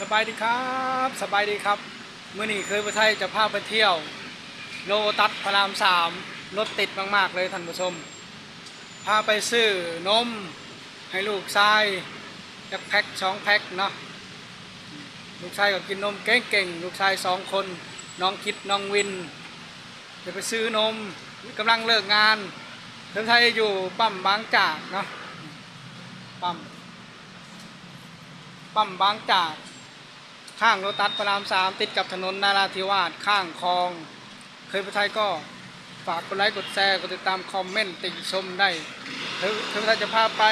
สบายดีครับสบายดีครับ เมื่อนี้เคยไปไทยจะพาไปเที่ยว โลตัสพระรามสามรถติดมาก ๆ เลยท่านผู้ชม พาไปซื้อนม ให้ลูกชายจักแพ็คสองแพ็คเนาะลูกชายก็กินนมเก่งๆลูกชายสองคน น้องคิดน้องวินจะไปซื้อนมกำลังเลิกงานเดินไทยอยู่ปั๊มบางจากเนาะปั๊มปั๊มบางจาก ข้างโรตัสพระรามสามติดกับถนนนาราธิวาสข้างคลอง เคยไปไทยก็ฝากกดไลค์กดแชร์กดติดตามคอมเมนต์ติชมได้เคยเคยไทยจะพาไป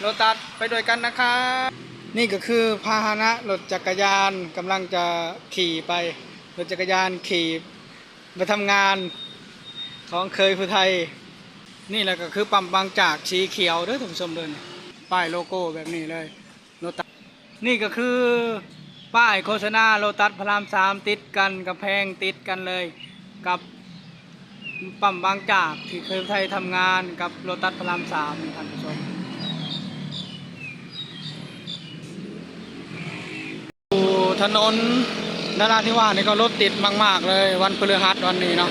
โรตัสไปด้วยกันนะครับนี่ก็คือพาหนะรถจักรยานกำลังจะขี่ไปรถจักรยานขี่ไปทำงานของเคยผู้ไทย นี่แหละก็คือปั๊มบางจากสีเขียวเด้อท่านผู้ชมเดินป้ายโลโก้แบบนี้เลยโรตัสนี่ก็คือ ป้ายโฆษณาโลตัสพระรามสามติดกันกับแพงติดกันเลยกับปั๊มบางจากที่เคยไทยทำงานกับโลตัสพระรามสามท่านผู้ชมดูถนนนราธิวาสนี่ก็รถติดมาก ๆ เลย วันพฤหัสวันนี้เนาะ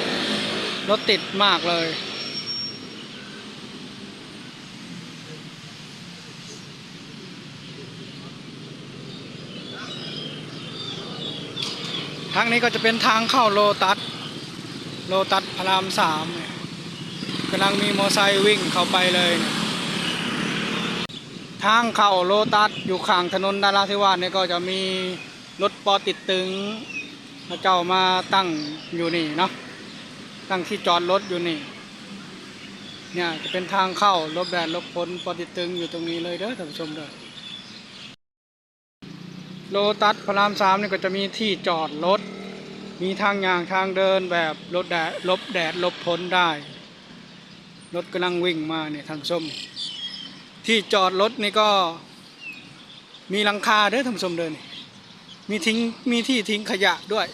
รถติดมากเลยางนี้ก็จะเป็นทางเข้าโลตัส โลตัสพระรามสามเนี่ยกำลังมีมอเตอร์ไซค์วิ่งเข้าไปเลย ทางเข้าโลตัสอยู่ข้างถนนนาราธิวาสเนี่ยก็จะมีรถปอติดตึงพระเจ้ามาตั้งอยู่นี่เนาะ ตั้งที่จอดรถอยู่นี่ เนี่ยจะเป็นทางเข้าลบแดดลบฝนปอติดตึงอยู่ตรงนี้เลยเด้อท่านผู้ชมเด้อ โลตัสพระรามสามนี่ก็จะมีที่จอดรถ มีทางอย่างทางเดินแบบรถแดดลบแดดลบฝนได้ รถกำลังวิ่งมาเนี่ยทางส้ม ที่จอดรถนี่ก็มีหลังคาเด้อทางส้มเดิน มีทิ้งมีที่ทิ้งขยะด้วย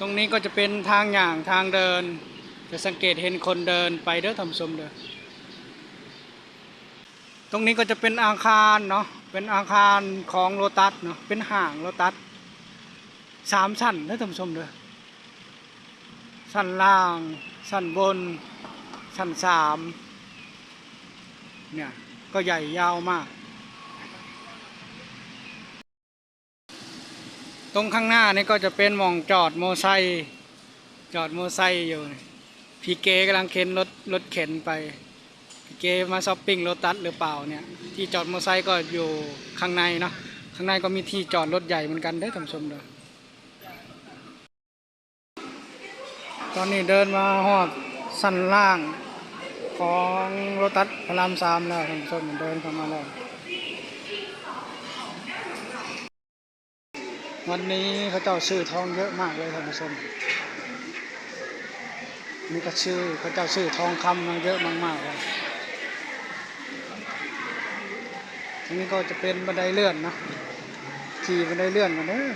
ตรงนี้ก็จะเป็นทางอย่างทางเดิน จะสังเกตเห็นคนเดินไปเด้อทางส้มเดิน ตรงนี้ก็จะเป็นอาคารเนาะเป็นอาคารของโลตัสเนาะเป็นห้างโลตัสสามชั้นนะท่านผู้ชมเด้อชั้นล่างชั้นบนชั้นสามเนี่ยก็ใหญ่ยาวมาก ตรงข้างหน้านี่ก็จะเป็นมองจอดโมไซค์จอดโมไซค์อยู่พี่เกกำลังเข็นรถรถเข็นไป เกมาช้อปปิ้งโลตัสหรือเปล่าเนี่ยที่จอดมอเตอร์ไซค์ก็อยู่ข้างในเนาะข้างในก็มีที่จอดรถใหญ่เหมือนกันได้อท่านผู้ชมเด้อตอนนี้เดินมาหอดสั้นล่างของโลตัสพระรามสามแล้วท่านผู้ชมเดินเข้ามาแล้ววันนี้เขาเจ้าซื้อทองเยอะมากเลยท่านผู้ชมนี่ก็ชื่อเขาเจ้าซื้อทองคำมาเยอะมากๆเลย นี้ก็จะเป็นบันไดเลื่อนนะขี่บันไดเลื่อนกันเด้อ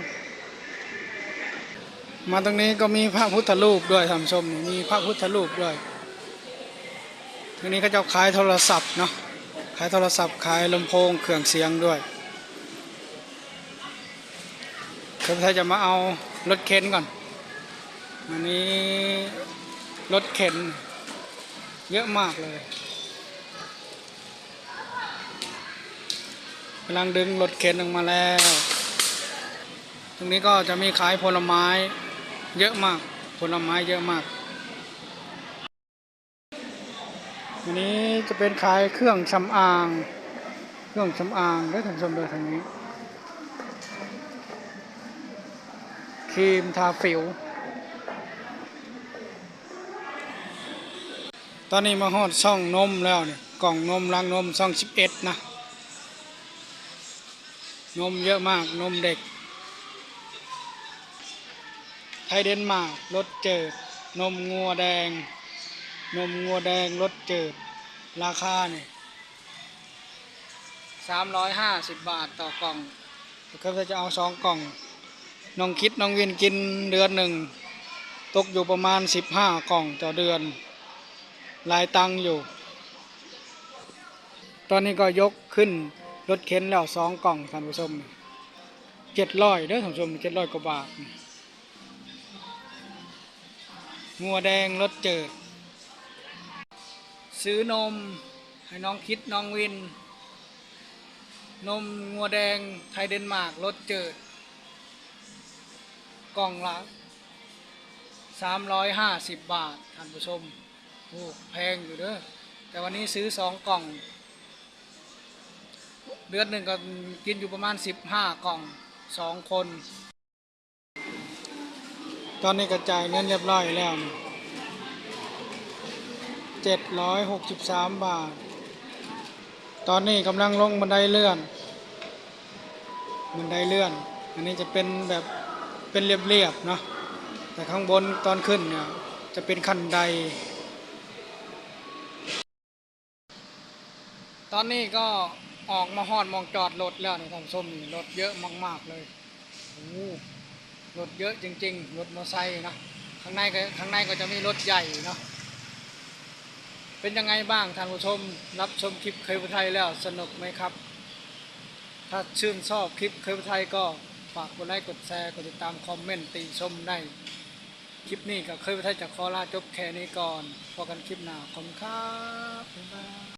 มาตรงนี้ก็มีพระพุทธรูปด้วยท่านชม มีพระพุทธรูปด้วยตรงนี้เขาจะขายโทรศัพท์เนาะ ขายโทรศัพท์ ขายลำโพง เครื่องเสียงด้วยเดี๋ยวเราจะมาเอารถเข็นก่อน อันนี้รถเข็นเยอะมากเลย กำลังดึงรถเข็นออกมาแล้ว ตรงนี้ก็จะมีขายผลไม้ เยอะมาก ผลไม้เยอะมาก อันนี้จะเป็นขายเครื่องสำอาง เครื่องสำอางได้ทางชมโดยทางนี้ ครีมทาผิว ตอนนี้มาฮอดช่องนมแล้วเนี่ย กล่องนมรังนมช่องสิบเอ็ดนะ นมเยอะมาก นมเด็ก ไทยเดนมาร์กรสเจิด นมงัวแดง นมงัวแดงรสเจิด ราคาเนี่ยสามร้อยห้าสิบบาทต่อกล่องก็จะเอาสองกล่อง น้องคิดน้องวินกินเดือนหนึ่ง ตกอยู่ประมาณสิบห้ากล่องต่อเดือนหลายตังค์อยู่ ตอนนี้ก็ยกขึ้น รถเข็นแล้วสองกล่องท่านผู้ชมเจ็ดร้อยเด้อท่านผู้ชมเจ็ดร้อยกว่าบาทงัวแดงรถเจิด ซื้อนมให้น้องคิดน้องวิน นมงัวแดงไทยเดนมาร์กรสเจิด กล่องละ350บาทท่านผู้ชมโอ้แพงอยู่เด้อแต่วันนี้ซื้อสองกล่อง เดือนหนึ่งก็กินอยู่ประมาณ 15 กล่องสองคน ตอนนี้กระจายเงินเรียบร้อยแล้วนี่763บสามบาท ตอนนี้กำลังลงบันไดเลื่อน บันไดเลื่อน อันนี้จะเป็นแบบเป็นเรียบๆเนาะ แต่ข้างบนตอนขึ้นเนี่ยจะเป็นคันไดตอนนี้ก็ ออกมาฮอดมองจอดรถแล้วนี่ท่านผู้ชมนี่รถเยอะมาก ๆเลยโอ้โหรถเยอะจริง ๆ รถมอเตอร์ไซค์นะข้างในก็ข้างในก็จะมีรถใหญ่เนาะเป็นยังไงบ้างท่านผู้ชม รับชมคลิปเคยไปไทยแล้วสนุกไหมครับ ถ้าชื่นชอบคลิปเคยไปไทยก็ฝากกดไลค์กดแชร์กดติดตามคอมเมนต์ติชมได้คลิปนี้ก็เคยไปไทยจากคอลาจบแค่นี้ก่อนพอกันคลิปหน้าขอบคุณครับบ๊ายบาย